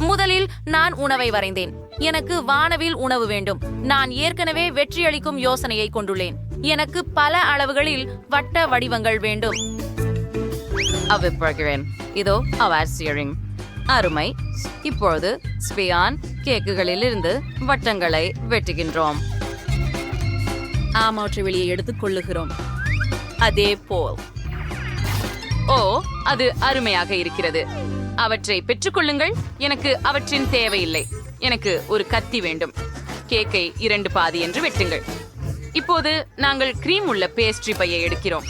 முதலில் நான் உணவை வரைந்தேன். எனக்கு வானவில் உணவு வேண்டும். நான் ஏற்கனவே வெற்றியளிக்கும் யோசனையை கொண்டுள்ளேன். எனக்கு பல அளவுகளில் வட்ட வடிவங்கள் வேண்டும். அவிப்படுகிறேன் இதோ அவர் சியரிங் அருமை. இப்பொழுது ஸ்பியான் கேக்குகளில் இருந்து வட்டங்களை வெட்டுகின்றோம். ஆமாற்றை வெளியே எடுத்துக் கொள்ளுகிறோம். அதே போல். ஓ அது அருமையாக இருக்கிறது. அவற்றை பெற்றுக்கொள்ளுங்கள். எனக்கு அவற்றின் தேவையில்லை. எனக்கு ஒரு கத்தி வேண்டும். கேக்கை இரண்டு பாதி என்று வெட்டுங்கள். இப்போது நாங்கள் கிரீம் உள்ள பேஸ்ட்ரி பையை எடுக்கிறோம்.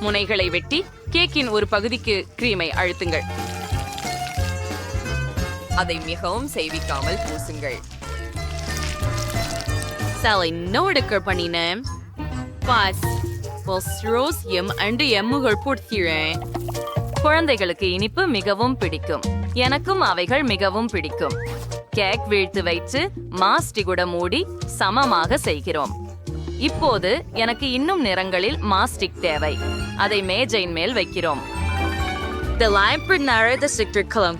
முனைகளை வெட்டி கேக்கின் ஒரு பகுதிக்கு கிரீமை அழுத்துங்கள். அதை மிகவும் செய்விக்காமல் பூசுங்கள். சாலை நோடுக்கள் பண்ணினேன் பாஸ் ரோஸ் எம் அண்டு எம்முகள் போடுகிறேன் குழந்தைகளுக்கு இனிப்பு மிகவும் பிடிக்கும் எனக்கும் அவைகள் மிகவும் பிடிக்கும் கேக் வீழ்த்து வைத்து மாஸ்டிகுட மூடி சமமாக செய்கிறோம் இப்போது எனக்கு இன்னும் நிறங்களில் மாஸ்டிக் தேவை அதை மேஜையின் மேல் வைக்கிறோம் The library the sector column.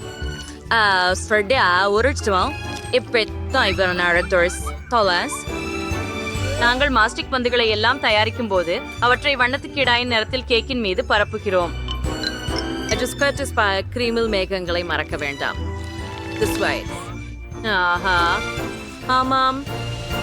Uh, for the original, இப்படி தான் இவர் narrators. Thomas. நாங்கள் மாஸ்டிக் பந்துகளை எல்லாம் தயாரிக்கும் போது அவற்றை வண்ணத்துக்கீடாயின் நிறத்தில் கேக்கின் மீது பரப்புகிறோம் ஸ்கர்டிஸ் கிரீமில் மேகங்களை மறக்க வேண்டாம் திஸ் way. ஆஹா ஆமாம்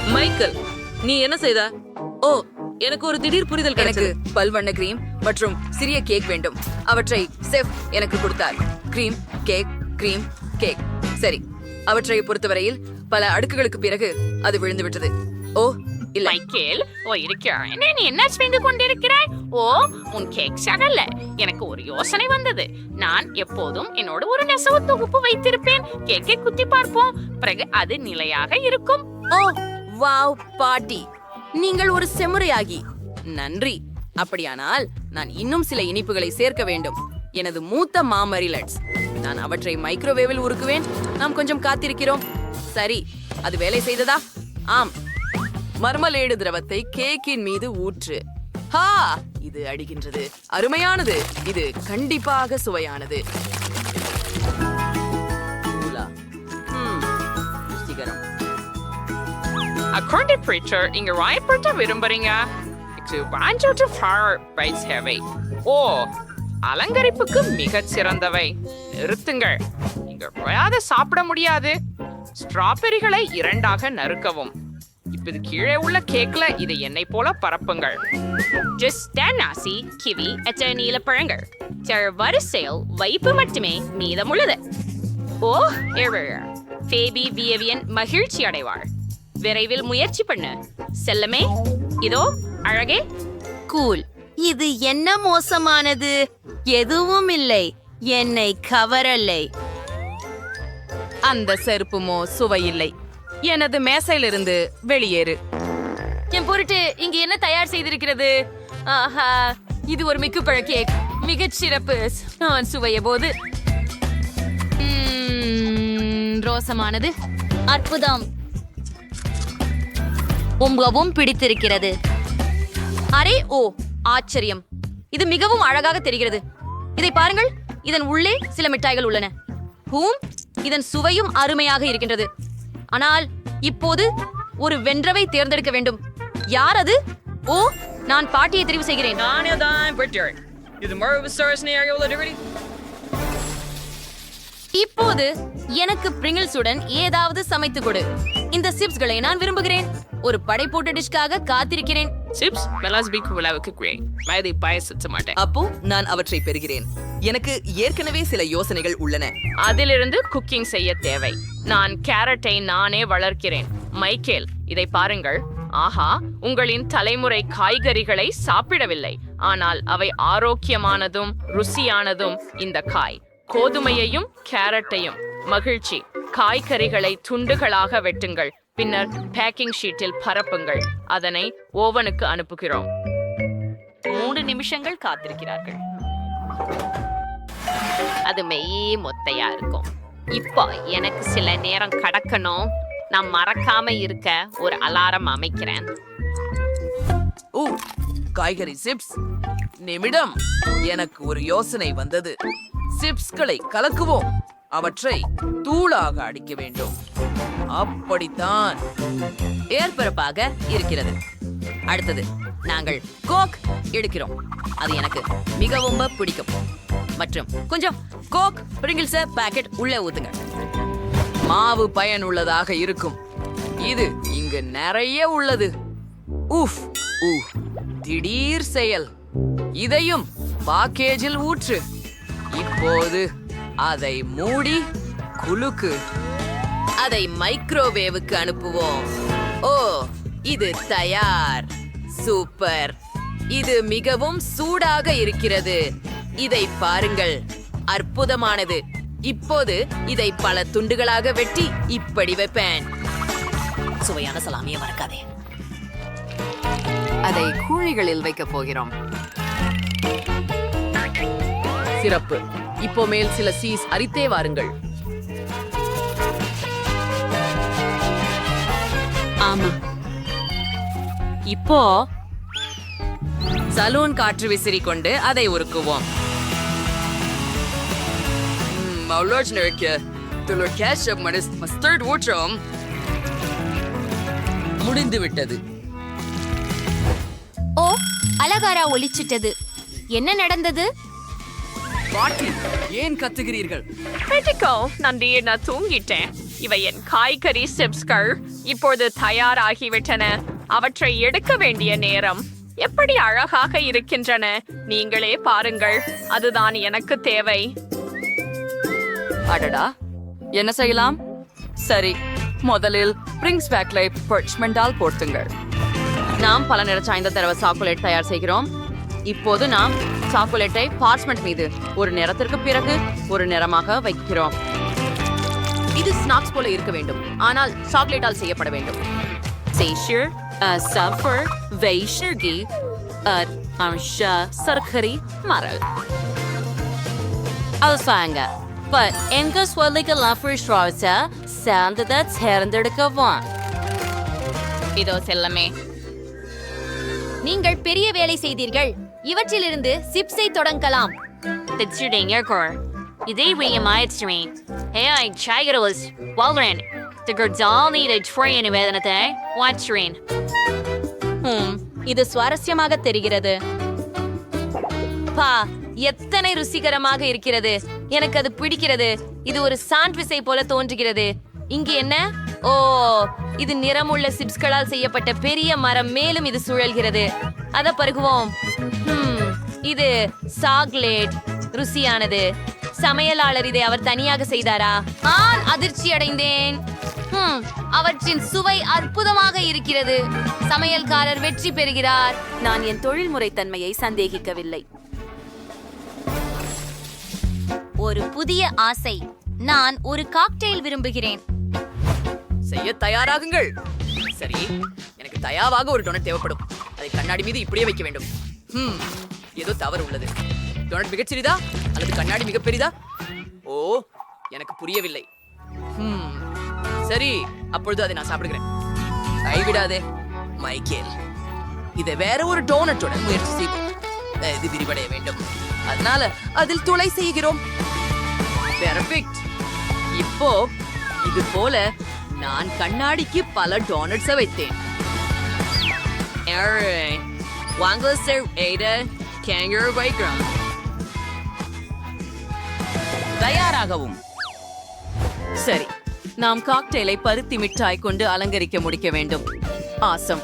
மைக்கேல் நீ என்ன செய்த? ஓ எனக்கு ஒரு திடீர் புரிதல் எனக்கு பல்வண்ண கிரீம் மற்றும் சிறிய கேக் வேண்டும். அவற்றை செஃப் எனக்கு கொடுத்தார். கிரீம் கேக் கிரீம் கேக் சரி. அவற்றை பொறுத்தவரையில் பல அடுக்குகளுக்கு பிறகு அது விழுந்து விட்டது ஓ மைக்கேல் ஓ இருக்கிறேன். நீ என்ன செய்து கொண்டிருக்கிறாய்? ஓ உன் கேக் சகல்ல எனக்கு ஒரு யோசனை வந்தது. நான் எப்போதும் என்னோட ஒரு நெசவு தொகுப்பு வைத்திருப்பேன். கேக்கை குத்தி பார்ப்போம். பிறகு அது நிலையாக இருக்கும். ஓ வாவ் பாட்டி. நீங்கள் ஒரு செமுறையாகி. நன்றி. அப்படியானால் நான் இன்னும் சில இனிப்புகளை சேர்க்க வேண்டும். எனது மூத்த மாமரிலட்ஸ் நான் அவற்றை மைக்ரோவேவில் உருக்குவேன். நாம் கொஞ்சம் காத்திருக்கிறோம். சரி அது வேலை செய்ததா? ஆம். மர்மலேடு திரவத்தை கேக்கின் மீது ஊற்று. ஹா! இது அடிக்கின்றது. அருமையானது. இது கண்டிப்பாக சுவையானது. உலா. ம், ருசிகரம். அக்கௌண்ட் பிரீச்சர் இங்க ராயப்பட்ட விரும்புறீங்க? இது வாஞ்சோட்டு ஃபார் பை சேவை ஓ அலங்கரிப்புக்கு மிகச் சிறந்தவை. நிறுத்துங்கள். இங்க போயாத சாப்பிட முடியாது. ஸ்ட்ராபெரிகளை இரண்டாக நறுக்கவும். இப்ப இது கீழே உள்ள கேக்ல இதை என்னை போல பரப்புங்கள். நாசி கிவி அச்ச நீல பழங்கள். வரிசையில் வைப்பு மட்டுமே மீதமுள்ளது. ஓ ஏழு ஃபேபி வியவியன் மகிழ்ச்சி அடைவாள் விரைவில் முயற்சி பண்ணு. செல்லமே இதோ அழகே. கூல். இது என்ன மோசமானது? எதுவும் இல்லை. என்னை கவரலை. அந்த செருப்புமோ சுவையில்லை. எனது மேசையிலிருந்து வெளியேறு. என் பொருட்டு இங்க என்ன தயார் செய்திருக்கிறது? ஆஹா இது ஒரு மிக்குப்பழ கேக். மிகச் சிறப்பு. நான் சுவைய போது. ரோசமானது. அற்புதம். ரொம்பவும் பிடித்திருக்கிறது. அரே ஓ ஆச்சரியம். இது மிகவும் அழகாக தெரிகிறது. இதை பாருங்கள். இதன் உள்ளே சில மிட்டாய்கள் உள்ளன. ஹூம் இதன் சுவையும் அருமையாக இருக்கின்றது. ஆனால் இப்போது ஒரு வென்றவை தேர்ந்தெடுக்க வேண்டும். யார் அது? ஓ நான் பாட்டியை தெரிவு செய்கிறேன். நானே தான் பெற்றேன் இது இப்போது எனக்கு பிரிங்கிள்ஸுடன் ஏதாவது சமைத்து கொடு. இந்த சிப்ஸ்களை நான் விரும்புகிறேன். ஒரு படைப்போட்ட டிஷ்காக காத்திருக்கிறேன். சிப்ஸ் மெலாஸ்பிக் விழாவுக்கு கிரேட் வயதை பயசிச்ச மாட்டேன் அப்போ நான் அவற்றை பெறுகிறேன். எனக்கு ஏற்கனவே சில யோசனைகள் உள்ளன. அதிலிருந்து குக்கிங் செய்ய தேவை. நான் கேரட்டை நானே வளர்க்கிறேன். மைக்கேல் இதை பாருங்கள். ஆஹா உங்களின் தலைமுறை காய்கறிகளை சாப்பிடவில்லை. ஆனால் அவை ஆரோக்கியமானதும் ருசியானதும் இந்த காய். கோதுமையையும் கேரட்டையும் மகிழ்ச்சி. காய்கறிகளை துண்டுகளாக வெட்டுங்கள். பின்னர் பேக்கிங் ஷீட்டில் பரப்புங்கள். அதனை ஓவனுக்கு அனுப்புகிறோம். மூன்று நிமிஷங்கள் காத்திருக்கிறார்கள். அது மெய் மொத்தையா இருக்கும். இப்போ எனக்கு சில நேரம் கடக்கணும். நான் மறக்காம இருக்க ஒரு அலாரம் அமைக்கிறேன். ஓ காய்கறி சிப்ஸ். நிமிடம். எனக்கு ஒரு யோசனை வந்தது. சிப்ஸ்களை கலக்குவோம். அவற்றை தூளாக அடிக்க வேண்டும். அப்படித்தான் ஏற்பரப்பாக இருக்கிறது. அடுத்தது நாங்கள் கோக் எடுக்கிறோம். அது எனக்கு மிகவும் பிடிக்கும். மற்றும் கொஞ்சம் கோக் பிரிங்கிள்ஸ் பாக்கெட் உள்ளே ஊத்துங்க மாவு பயனுள்ளதாக இருக்கும். இது இங்கு நிறைய உள்ளது. உஃப் ஊ திடீர் செயல். இதையும் பாக்கேஜில் ஊற்று. இப்போது அதை மூடி குலுக்கு. அதை மைக்ரோவேவுக்கு அனுப்புவோம். ஓ இது தயார். சூப்பர். இது மிகவும் சூடாக இருக்கிறது. இதை பாருங்கள். அற்புதமானது. இப்போது இதை பல துண்டுகளாக வெட்டி இப்படி வைப்பேன். சுவையான சலாமியை மறக்காதே. அதை கூழிகளில் வைக்கப் போகிறோம். சிறப்பு இப்போ மேல் சில சீஸ் அரித்தே வாருங்கள். ஆமா. இப்போ சலூன் காற்று விசிறி கொண்டு அதை உருக்குவோம். கேஷப் மடிஸ் மஸ்டர்ட் ஊற்றம் முடிந்து விட்டது ஓ அலகாரா ஒலிச்சிட்டது. என்ன நடந்தது? பாட்டி ஏன் கத்துகிறீர்கள்? கிரிட்டிக்கோ நன்றி நான் தூங்கிட்டேன். இவை என் காய்கறி சிப்ஸ்கள். இப்போது தயாராகிவிட்டன. அவற்றை எடுக்க வேண்டிய நேரம். எப்படி அழகாக இருக்கின்றன? நீங்களே பாருங்கள். அதுதான் எனக்கு தேவை. அடடா. என்ன செய்யலாம்? சரி முதலில் பிரிங்ஸ் பேக்லை பர்ச்மெண்டால் போர்த்துங்கள். நாம் பல நிற சாய்ந்த தரவ சாக்குலேட் தயார் செய்கிறோம். இப்போது நாம் சாக்லேட்டை பார்ச்மெண்ட் மீது ஒரு நிறத்திற்கு பிறகு ஒரு நிறமாக வைக்கிறோம். இது ஸ்நாக்ஸ் போல இருக்க வேண்டும். ஆனால் சாக்லேட்டால் செய்யப்பட வேண்டும். சேஷர் சஃபர் Suffer, அர் uh, சர்க்கரி மரல் Maral. அவசாங்க பட் எங்க சொல்லிக்கலாம் ஃப்ரீ ஸ்ட்ராவ்ஸ சேர்ந்ததை தேர்ந்தெடுக்கவும் இதோ செல்லமே. நீங்கள் பெரிய வேலை செய்தீர்கள். இவற்றிலிருந்து சிப்ஸை தொடங்கலாம். Tidsjuding Erkor. Idé ring am I stream. Hey, I Chagalis, Walren. The need a train train? Hmm, இது சுவாரஸ்யமாக தெரிகிறது. பா எத்தனை ருசிகரமாக இருக்கிறது. எனக்கு அது பிடிக்கிறது. இது ஒரு சாண்ட்விச்சை போல தோன்றுகிறது. இங்கு என்ன? ஓ இது நிறமுள்ள சிப்ஸ்களால் செய்யப்பட்ட பெரிய மரம் மேலும் இது சுழல்கிறது. அத பருகுவோம். இது சாக்லேட் ருசியானது. சமையலாளர் இதை அவர் தனியாக செய்தாரா? ஆன் அதிர்ச்சி அடைந்தேன். அவற்றின் சுவை அற்புதமாக இருக்கிறது. சமையல்காரர் வெற்றி பெறுகிறார். நான் என் தொழில்முறை தன்மையை சந்தேகிக்கவில்லை. ஒரு புதிய ஆசை. நான் ஒரு காக்டெயில் விரும்புகிறேன். செய்ய தயாராகுங்கள். சரி எனக்கு தயாவாக ஒரு டொனட் தேவைப்படும். அதை கண்ணாடி மீது இப்படியே வைக்க வேண்டும். ஹம் ஏதோ தவறு உள்ளது. டொனட் மிகச் சிறிதா? அல்லது கண்ணாடி மிக பெரிதா? ஓ எனக்கு புரியவில்லை. ஹம் சரி அப்பொழுது அதை நான் சாப்பிடுகிறேன். கைவிடாதே மைக்கேல். இதை வேற ஒரு டோனட்டுடன் முயற்சி செய்வோம். இது விரிவடைய வேண்டும். அதனால அதில் துளை செய்கிறோம். பெர்ஃபெக்ட் இப்போ இது போல நான் கண்ணாடிக்கு பல டோனட்ஸை வைத்தேன். வாங்க சார் எய்ட கேங்கர் வைக்கிறோம் தயாராகவும். சரி நாம் காக்டெயிலை பருத்தி மிட்டாய் கொண்டு அலங்கரிக்க முடிக்க வேண்டும். ஆசம்.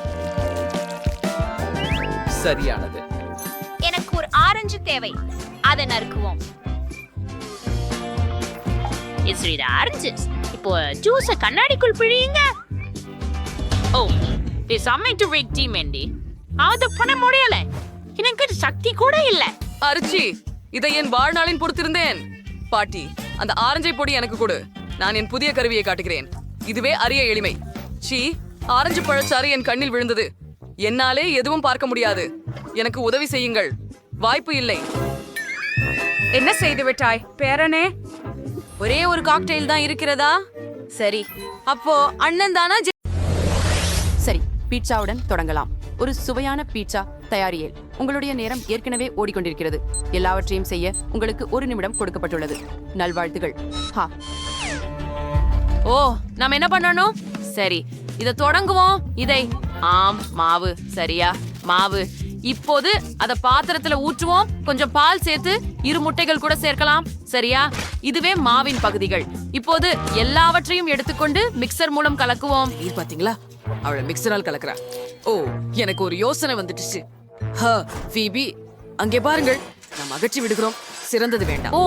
சரியானது. எனக்கு ஒரு ஆரஞ்சு தேவை. அதை நறுக்குவோம். இது இது ஆரஞ்சஸ் இப்போ ஜூஸ கண்ணாடிக்குள் பிழியுங்க. ஓ இது சமைத்து வெட்டி மெண்டி அது பண்ண முடியல எனக்கு சக்தி கூட இல்ல. அரிச்சி இதை என் வாழ்நாளின் பொறுத்திருந்தேன். பாட்டி அந்த ஆரஞ்சை பொடி எனக்கு கொடு. நான் என் புதிய கருவியை காட்டுகிறேன். இதுவே அரிய எளிமை. சீ ஆரஞ்சு பழச்சாறு என் கண்ணில் விழுந்தது. என்னாலே எதுவும் பார்க்க முடியாது. எனக்கு உதவி செய்யுங்கள். வாய்ப்பு இல்லை. என்ன செய்து விட்டாய் பேரனே? ஒரே ஒரு காக்டெயில் தான் இருக்கிறதா? சரி. அப்போ அண்ணன் தானா பீட்சாவுடன் தொடங்கலாம். ஒரு சுவையான பீட்சா தயாரியல். உங்களுடைய நேரம் ஏற்கனவே ஓடிக்கொண்டிருக்கிறது. எல்லாவற்றையும் செய்ய உங்களுக்கு ஒரு நிமிடம் கொடுக்கப்பட்டுள்ளது. நல்வாழ்த்துகள். ஹா. ஓ நாம் என்ன பண்ணணும்? சரி இத தொடங்குவோம். இதை. ஆம் மாவு. சரியா? மாவு. இப்போது அத பாத்திரத்துல ஊற்றுவோம். கொஞ்சம் பால் சேர்த்து இரு முட்டைகள் கூட சேர்க்கலாம். சரியா? இதுவே மாவின் பகுதிகள். இப்போது எல்லாவற்றையும் எடுத்துக்கொண்டு மிக்சர் மூலம் கலக்குவோம். இது பாத்தீங்களா? அவளை மிக்சரால் கலக்குறா. ஓ எனக்கு ஒரு யோசனை வந்துட்டுச்சு ஹ ஃபீபி அங்கே பாருங்கள். நாம் அகற்றி விடுகிறோம். சிறந்தது வேண்டாம். ஓ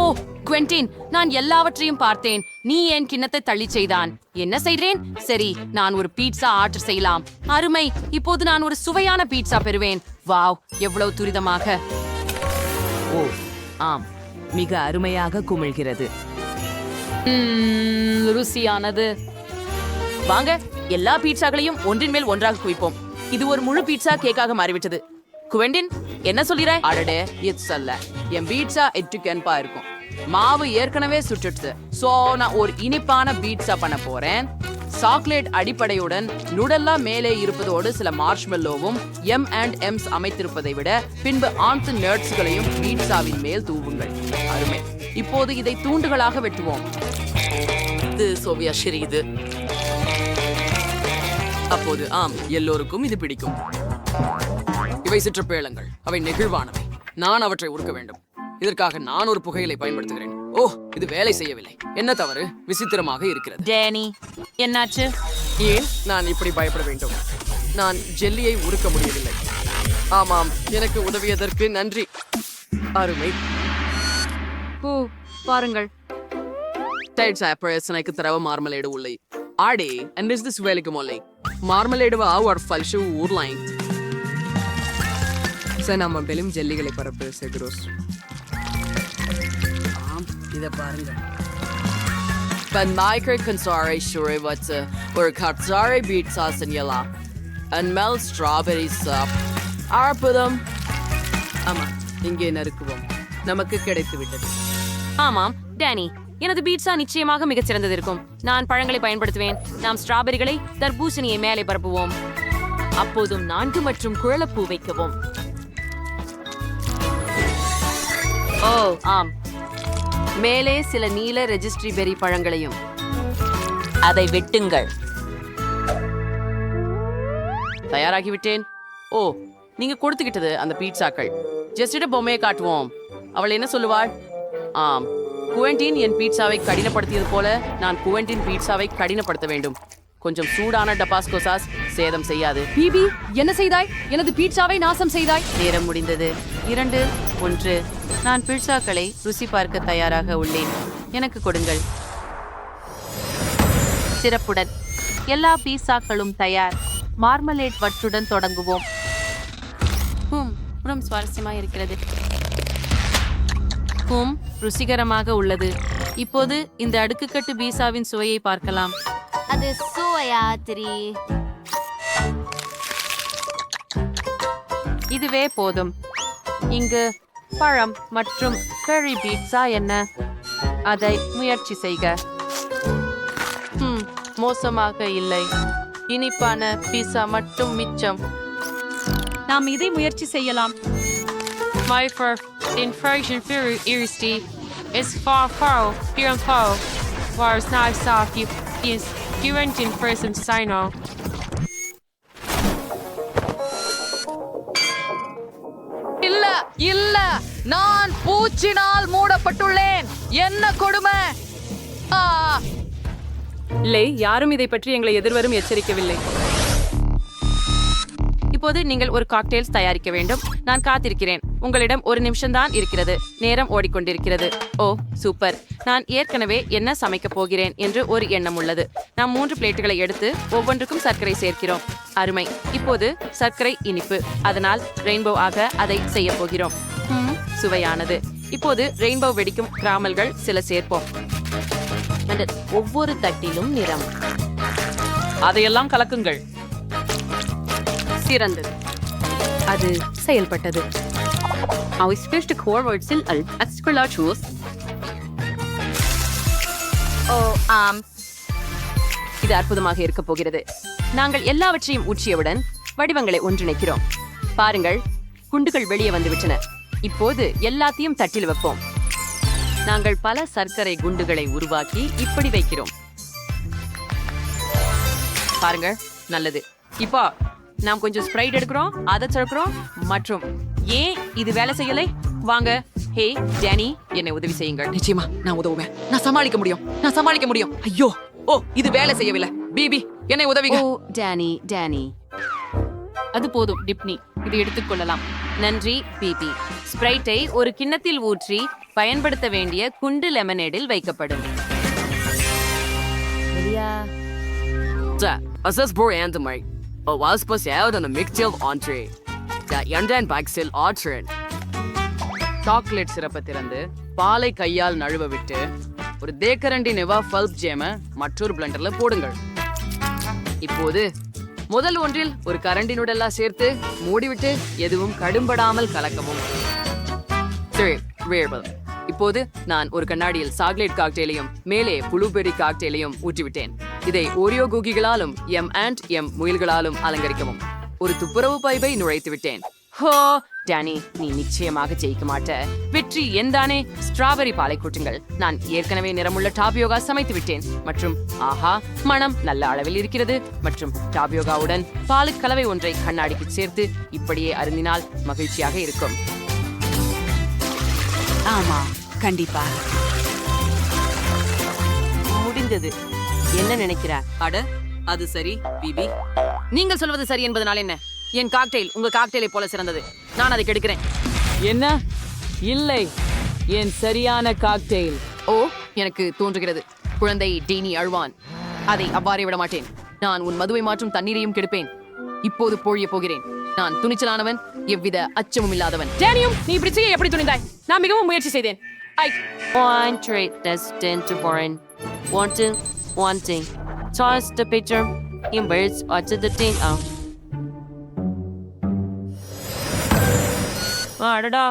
குவென்டின் நான் எல்லாவற்றையும் பார்த்தேன். நீ என் கிண்ணத்தை தள்ளி செய்தான்? என்ன செய்றேன் சரி நான் ஒரு பீட்சா ஆர்டர் செய்யலாம். அருமை இப்போது நான் ஒரு சுவையான பீட்சா பெறுவேன். வாவ் எவ்வளவு துரிதமாக. ஓ ஆம் மிக அருமையாக குமிழ்கிறது. ருசியானது. வாங்க எல்லா பீட்சாக்களையும் ஒன்றின் மேல் ஒன்றாக குவிப்போம். இது ஒரு முழு பீட்சா கேக்காக மாறிவிட்டது. குவெண்டின் என்ன சொல்லிறாய்? அடடே இட்ஸ் அல்ல என் பீட்சா எட்டு கென்பா இருக்கும். மாவு ஏற்கனவே சுட்டுடுச்சு சோ நான் ஒரு இனிப்பான பீட்சா பண்ண போறேன். சாக்லேட் அடிப்படையுடன் நுடல்லா மேலே இருப்பதோடு சில மார்ஷ்மெல்லோவும் எம் அண்ட் எம்ஸ் அமைத்திருப்பதை விட பின்பு ஆன்த் நர்ட்ஸ்களையும் பீட்சாவின் மேல் தூவுங்கள். அருமை. இப்போது இதை தூண்டுகளாக வெட்டுவோம். இது சோவியா இது அப்போது ஆம் எல்லோருக்கும் இது பிடிக்கும். இவை சிற்றப்பேளங்கள். அவை நெகிழ்வானவை. நான் அவற்றை உருக்க வேண்டும். இதற்காக நான் ஒரு புகையிலை பயன்படுத்துகிறேன். ஓ இது வேலை செய்யவில்லை. என்ன தவறு? விசித்திரமாக இருக்கிறது. டேனி என்னாச்சு? ஏன்? நான் இப்படி பயப்பட வேண்டும். நான் ஜெல்லியை உருக்க முடியவில்லை. ஆமாம் எனக்கு உதவியதற்கு நன்றி. அருமை. ஓ பாருங்கள். டைட்ஸ் ஆப்பிள் எனக்கு திரவ மார்மலேடு உள்ளே. ஆடே அண்ட் இஸ் திஸ் வேலைக்கு மொல்லை? మార్మలేడు ఆవు ఫల్షు ఊర్లైన్ சார் நம்ம பெலும் ஜெல்லிகளை பரப்பு செக்ரோஸ் ஆம் இதை பாருங்க Ben Micro Kansari Shuriwatsu or Katsari beet sauce and yala. And mel strawberry soup. அற்புதம் ஆமாம் இங்கே நறுக்குவோம் நமக்கு கிடைத்து விட்டது ஆமாம் டேனி எனது பீட்சா நிச்சயமாக மிகச்சிறந்தது இருக்கும். நான் பழங்களை பயன்படுத்துவேன். நாம் ஸ்ட்ராபெரிகளை தர்பூசணியை மேலே பரப்புவோம். அப்போதும் நான்கு மற்றும் குழலப்பூ வைக்கவும். ஓ ஆம். மேலே சில நீல ரெஜிஸ்ட்ரி பெரி பழங்களையும். அதை வெட்டுங்கள். தயாராகிவிட்டேன். ஓ நீங்க கொடுத்துக்கிட்டது அந்த பீட்சாக்கள். ஜஸ்டிட பொம்மையை காட்டுவோம். அவள் என்ன சொல்லுவாள்? ஆம். குவெண்டின் என் பீட்சாவை கடினப்படுத்தியது போல நான் குவெண்டின் பீட்சாவை கடினப்படுத்த வேண்டும். கொஞ்சம் சூடான டபாஸ்கோ சாஸ் சேதம் செய்யாது. பிபி என்ன செய்தாய்? எனது பீட்சாவை நாசம் செய்தாய். நேரம் முடிந்தது. இரண்டு ஒன்று. நான் பீட்சாக்களை ருசி பார்க்க தயாராக உள்ளேன். எனக்கு கொடுங்கள். சிறப்புடன். எல்லா பீஸாக்களும் தயார். மார்மலேட் வற்றுடன் தொடங்குவோம். ஹூம் ரொம்ப சுவாரஸ்யமா இருக்கிறது ஹூம் ருசிகரமாக உள்ளது. இப்போது இந்த அடுக்குக்கட்டு பீஸாவின் சுவையை பார்க்கலாம். அது சுவையாத்திரி இதுவே போதும். இங்கு பழம் மற்றும் கறி பீட்சா என்ன? அதை முயற்சி செய்க. ஹம், மோசமாக இல்லை. இனிப்பான பீஸா மட்டும் மிச்சம். நாம் இதை முயற்சி செய்யலாம். My for infraction fyrir iristi is far far beyond far. Wars. Knives off you is current in person sino. இல்ல இல்ல. நான் பூச்சினால் மூடப்பட்டுள்ளேன். என்ன கொடுமை? இல்லை யாரும் இதை பற்றி எங்களை எதிர்வரும் எச்சரிக்கவில்லை. இப்போது நீங்கள் ஒரு காக்டெயில்ஸ் தயாரிக்க வேண்டும். நான் காத்திருக்கிறேன். உங்களிடம் ஒரு நிமிஷம் தான் இருக்கிறது. நேரம் ஓடிக்கொண்டிருக்கிறது. Oh super. நான் ஏற்கனவே என்ன சமைக்க போகிறேன் என்று ஒரு எண்ணம் உள்ளது. நாம் மூன்று பிளேட்டுகளை எடுத்து ஒவ்வொன்றுக்கும் சர்க்கரை சேர்க்கிறோம். அருமை. இப்போது சர்க்கரை இனிப்பு. அதனால் ரெயின்போ ஆக அதை செய்ய போகிறோம். ஹம், சுவையானது. இப்போது ரெயின்போ வெடிக்கும் கிராமல்கள் சில சேர்ப்போம். அந்த ஒவ்வொரு தட்டிலும் நிறம். அதையெல்லாம் கலக்குங்கள். சிறந்தது. அது செயல்பட்டது. Aus fyrste kårvårdsil all at skulle chus. ஓ ஆம். இது அற்புதமாக இருக்க போகிறது. நாங்கள் எல்லாவற்றையும் ஊற்றியவுடன் வடிவங்களை ஒன்றிணைக்கிறோம். பாருங்கள் குண்டுகள் வெளியே வந்துவிட்டன. இப்போது எல்லாத்தையும் தட்டில் வைப்போம். நாங்கள் பல சர்க்கரை குண்டுகளை உருவாக்கி இப்படி வைக்கிறோம். பாருங்கள் நல்லது. இப்போ நாம் கொஞ்சம் ஸ்ப்ரைட் எடுக்கிறோம் அதை சேர்க்கிறோம் மற்றும் ஏன் இது வேலை செய்யலை? வாங்க. ஹே டேனி என்னை உதவி செய்யுங்கள். நிச்சயமா நான் உதவுவேன். நான் சமாளிக்க முடியும். நான் சமாளிக்க முடியும். ஐயோ ஓ இது வேலை செய்யவில்லை. பிபி என்னை உதவிங்க. ஓ டேனி டேனி. அது போதும் டிப்னி. இதை எடுத்துக்கொள்ளலாம் நன்றி பிபி. ஸ்ப்ரைட்டை ஒரு கிண்ணத்தில் ஊற்றி பயன்படுத்த வேண்டிய குண்டு லெமனேடில் வைக்கப்படும். Das ist Brandemai. Og was specielt en mixtil entree. Dat janden பாக்ஸில் orchard. சாக்லேட் சிறப்பை திறந்து பாலை கையால் நழுவ விட்டு ஒரு தேக்கரண்டி நெவா ஃபல்ப் ஜேம மற்றொரு பிளண்டர்ல போடுங்கள். இப்போது முதல் ஒன்றில் ஒரு கரண்டி நுடெல்லாம் சேர்த்து மூடிவிட்டு எதுவும் கடும்படாமல் கலக்கவும். இப்போது நான் ஒரு கண்ணாடியில் சாக்லேட் காக்டெயிலையும் மேலே புளூபெரி காக்டெயிலையும் ஊற்றிவிட்டேன். இதை ஓரியோ கூகிகளாலும் எம் அண்ட் எம் முயல்களாலும் அலங்கரிக்கவும். ஒரு துப்புரவு பைப்பை நுழைத்து விட்டேன். ஹோ டேனி நீ நிச்சயமாக ஜெயிக்க மாட்ட. வெற்றி எந்தானே? ஸ்ட்ராபெரி பாலை கூட்டுங்கள். நான் ஏற்கனவே நிறமுள்ள டாபியோகா சமைத்து விட்டேன். மற்றும் ஆஹா மனம் நல்ல அளவில் இருக்கிறது. மற்றும் டாபியோகாவுடன் பாலு கலவை ஒன்றை கண்ணாடிக்கு சேர்த்து இப்படியே அருந்தினால் மகிழ்ச்சியாக இருக்கும். ஆமா கண்டிப்பா. முடிந்தது. என்ன நினைக்கிற அட அது சரி பிபி. நீங்கள் சொல்வது சரி என்பதனால் என்ன? என் காக்டெயில் உங்க காக்டெயிலை போல சிறந்தது. நான் அதை கெடுக்கிறேன். என்ன? இல்லை. என் சரியான காக்டெயில் ஓ எனக்கு தோன்றுகிறது. குழந்தை டீனி அழுவான். அதை அவ்வாறே விட மாட்டேன். நான் உன் மதுவை மாற்றும் தண்ணீரையும் கெடுப்பேன். இப்போது பொழிய போகிறேன். நான் துணிச்சலானவன் எவ்வித அச்சமும் இல்லாதவன். டேனியும் நீ இப்படி செய்ய எப்படி துணிந்தாய்? நான் மிகவும் முயற்சி செய்தேன். ஐ. That's ten to foreign. Wanting, wanting. Toss the picture. In birds or to the thing out. அடடா.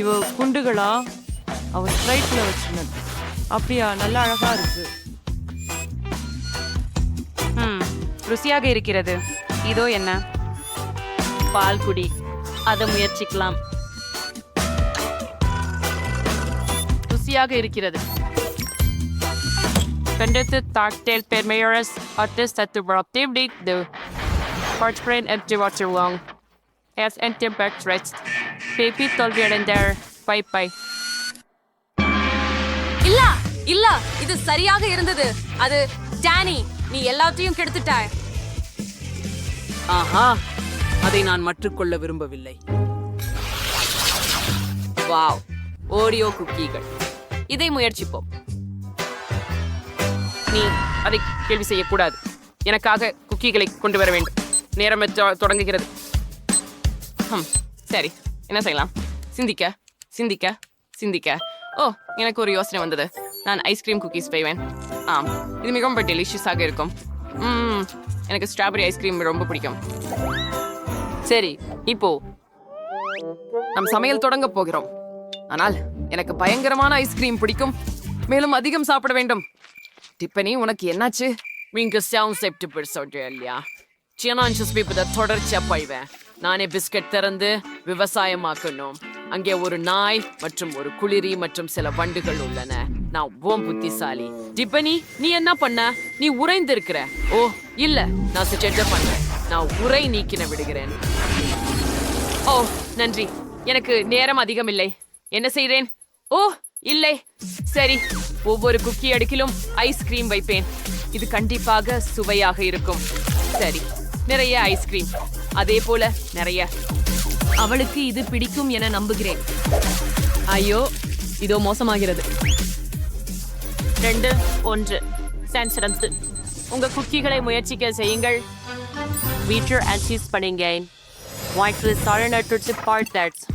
இவ குண்டுகளா? அவ ஸ்ட்ரைட்ல வச்சிருந்தது. அப்படியா நல்ல அழகா இருக்கு. ம் ருசியாக இருக்கிறது. இதோ என்ன? பால் குடி. அதை முயற்சிக்கலாம். ருசியாக இருக்கிறது. Pendete cocktail permeares artist at the relatively the Parchbrain and the water long. As enter back rest. Baby told there. Bye bye. இல்ல இல்ல இது சரியாக இருந்தது அது டேனி நீ எல்லாத்தையும் கெடுத்துட்டாய் ஆஹா அதை நான் மற்றுக்கொள்ள விரும்பவில்லை வாவ் ஓரியோ குக்கீகள் இதை முயற்சிப்போம் நீ அதை கேள்வி செய்யக்கூடாது. எனக்காக குக்கீகளை கொண்டு வர வேண்டும். நேரம் தொடங்குகிறது. ஹம், சரி. என்ன செய்யலாம்? சிந்திக்க சிந்திக்க சிந்திக்க. ஓ எனக்கு ஒரு யோசனை வந்தது. நான் ஐஸ்கிரீம் குக்கீஸ் பெய்வேன் ஆம் இது மிகவும் டெலிஷியஸாக இருக்கும். எனக்கு ஸ்ட்ராபெரி ஐஸ்கிரீம் ரொம்ப பிடிக்கும். சரி இப்போ நம் சமையல் தொடங்க போகிறோம். ஆனால் எனக்கு பயங்கரமான ஐஸ்கிரீம் பிடிக்கும். மேலும் அதிகம் சாப்பிட வேண்டும். டிப்பனி உனக்கு என்னாச்சு? நீங்க சவுண்ட் செப்டிபிள் சொல்றேன் இல்லையா? சியனான்சஸ் பீப்பதை தொடர்ச்சியா போய்வேன். நானே பிஸ்கட் திறந்து விவசாயமாக்கணும். அங்கே ஒரு நாய் மற்றும் ஒரு குளிரி மற்றும் சில வண்டுகள் உள்ளன. நான் ஓம் புத்திசாலி. டிப்பனி நீ என்ன பண்ண? நீ உறைந்து இருக்கிற ஓ இல்ல நான் சுச்செட்ட பண்ணேன் நான் உரை நீக்கின விடுகிறேன். ஓ நன்றி. எனக்கு நேரம் அதிகம் இல்லை என்ன செய்கிறேன் ஓ இல்லை. சரி. ஒவ்வொரு குக்கி அடுக்கிலும் ஐஸ்கிரீம் வைப்பேன். இது கண்டிப்பாக சுவையாக இருக்கும். சரி நிறைய ஐஸ்கிரீம் அதே போல நிறைய. அவளுக்கு இது பிடிக்கும் என நம்புகிறேன். ஐயோ இதோ மோசமாகிறது. ரெண்டு ஒன்று. சென்சரன்ஸ் உங்க குக்கிகளை முயற்சிக்க செய்யுங்கள். வீட்டர் அச்சீஸ் பண்ணுங்க. வாய்க்கு சாரணட்டு பார்ட் தட்ஸ்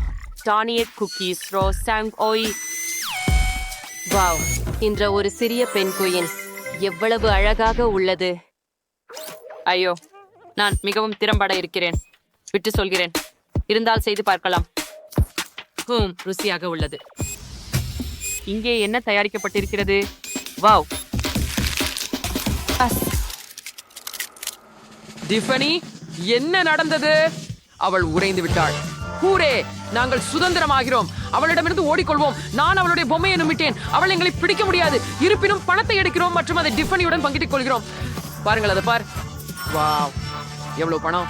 டானியட் குக்கீஸ் ரோ சாங் ஓய் வாவ் இன்ற ஒரு சிறிய பெண் குயின். எவ்வளவு அழகாக உள்ளது. ஐயோ நான் மிகவும் திறம்பட இருக்கிறேன். விட்டு சொல்கிறேன். இருந்தால் செய்து பார்க்கலாம். ஹூம் ருசியாக உள்ளது. இங்கே என்ன தயாரிக்கப்பட்டிருக்கிறது? வாவ். டிஃபனி என்ன நடந்தது? அவள் உறைந்து விட்டாள். ஹூரே நாங்கள் சுதந்திரமாகிறோம். அவளிடமிருந்து ஓடிக்கொள்வோம். நான் அவளுடைய பொம்மையை நம்பிட்டேன். அவள் எங்களை பிடிக்க முடியாது. இருப்பினும் பணத்தை எடுக்கிறோம் மற்றும் அதை டிஃபனியுடன் பங்கிட்டுக் கொள்கிறோம். பாருங்கள் அதை பார். வாவ் எவ்வளவு பணம்?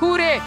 ஹூரே